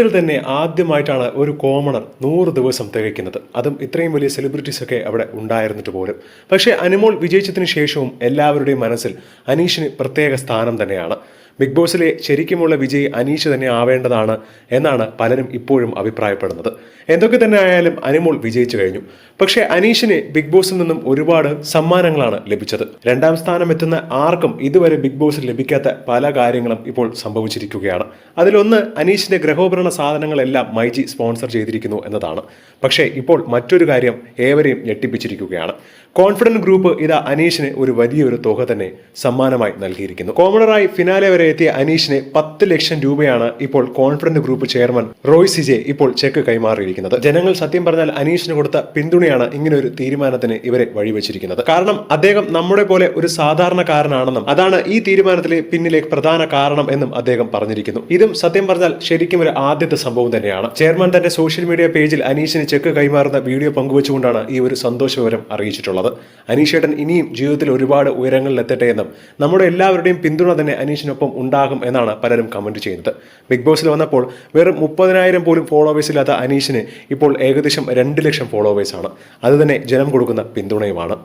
ഇതിൽ തന്നെ ആദ്യമായിട്ടാണ് ഒരു കോമണർ നൂറ് ദിവസം തികയ്ക്കുന്നത്. അതും ഇത്രയും വലിയ സെലിബ്രിറ്റീസ് ഒക്കെ അവിടെ ഉണ്ടായിരുന്നിട്ട് പോലും. പക്ഷേ അനുമോൾ വിജയിച്ചതിന് ശേഷവും എല്ലാവരുടെയും മനസ്സിൽ അനീഷിന് പ്രത്യേക സ്ഥാനം തന്നെയാണ്. ബിഗ് ബോസിലെ ശരിക്കുമുള്ള വിജയി അനീഷ് തന്നെ ആവേണ്ടതാണ് എന്നാണ് പലരും ഇപ്പോഴും അഭിപ്രായപ്പെടുന്നത്. എന്തൊക്കെ തന്നെ ആയാലും അനുമോൾ വിജയിച്ചു കഴിഞ്ഞു. പക്ഷേ അനീഷിന് ബിഗ് ബോസിൽ നിന്നും ഒരുപാട് സമ്മാനങ്ങളാണ് ലഭിച്ചത്. രണ്ടാം സ്ഥാനം എത്തുന്ന ആർക്കും ഇതുവരെ ബിഗ് ബോസിൽ ലഭിക്കാത്ത പല കാര്യങ്ങളും ഇപ്പോൾ സംഭവിച്ചിരിക്കുകയാണ്. അതിലൊന്ന് അനീഷിന്റെ ഗ്രഹോപകരണ സാധനങ്ങളെല്ലാം മൈജി സ്പോൺസർ ചെയ്തിരിക്കുന്നു എന്നതാണ്. പക്ഷേ ഇപ്പോൾ മറ്റൊരു കാര്യം ഏവരെയും ഞെട്ടിപ്പിച്ചിരിക്കുകയാണ്. കോൺഫിഡന്റ് ഗ്രൂപ്പ് ഇതാ അനീഷിന് ഒരു വലിയൊരു തുക തന്നെ സമ്മാനമായി നൽകിയിരിക്കുന്നു. കോമണറായി ഫിനാലെ വരെ എത്തിയ അനീഷിന് പത്ത് ലക്ഷം രൂപയാണ് ഇപ്പോൾ Confident group chairman Roy C J ഇപ്പോൾ ചെക്ക് കൈമാറിയിരിക്കുന്നത്. ജനങ്ങൾ സത്യം പറഞ്ഞാൽ അനീഷിന് കൊടുത്ത പിന്തുണയാണ് ഇങ്ങനെ ഒരു തീരുമാനത്തിന് ഇവരെ വഴിവെച്ചിരിക്കുന്നത്. കാരണം അദ്ദേഹം നമ്മുടെ പോലെ ഒരു സാധാരണക്കാരനാണെന്നും അതാണ് ഈ തീരുമാനത്തിലെ പിന്നിലെ പ്രധാന കാരണം എന്നും അദ്ദേഹം പറഞ്ഞിരിക്കുന്നു. ഇതും സത്യം പറഞ്ഞാൽ ശരിക്കും ഒരു ആദ്യത്തെ സംഭവം തന്നെയാണ്. ചെയർമാൻ തന്റെ സോഷ്യൽ മീഡിയ പേജിൽ അനീഷിന് ചെക്ക് കൈമാറുന്ന വീഡിയോ പങ്കുവച്ചുകൊണ്ടാണ് ഈ ഒരു സന്തോഷ വിവരം അറിയിച്ചിട്ടുള്ളത്. അനീഷേട്ടൻ ഇനിയും ജീവിതത്തിൽ ഒരുപാട് ഉയരങ്ങളിൽ എത്തട്ടെ എന്നും നമ്മുടെ എല്ലാവരുടെയും പിന്തുണ തന്നെ അനീഷിനൊപ്പം ഉണ്ടാകും എന്നാണ് പലരും കമന്റ് ചെയ്യുന്നത്. ബിഗ് ബോസിൽ വന്നപ്പോൾ വെറും മുപ്പതിനായിരം പോലും ഫോളോവേഴ്സ് ഇല്ലാത്ത അനീഷിന് ഇപ്പോൾ ഏകദേശം രണ്ട് ലക്ഷം ഫോളോവേഴ്സാണ് അത് തന്നെ ജനം കൊടുക്കുന്ന പിന്തുണയുമാണ്.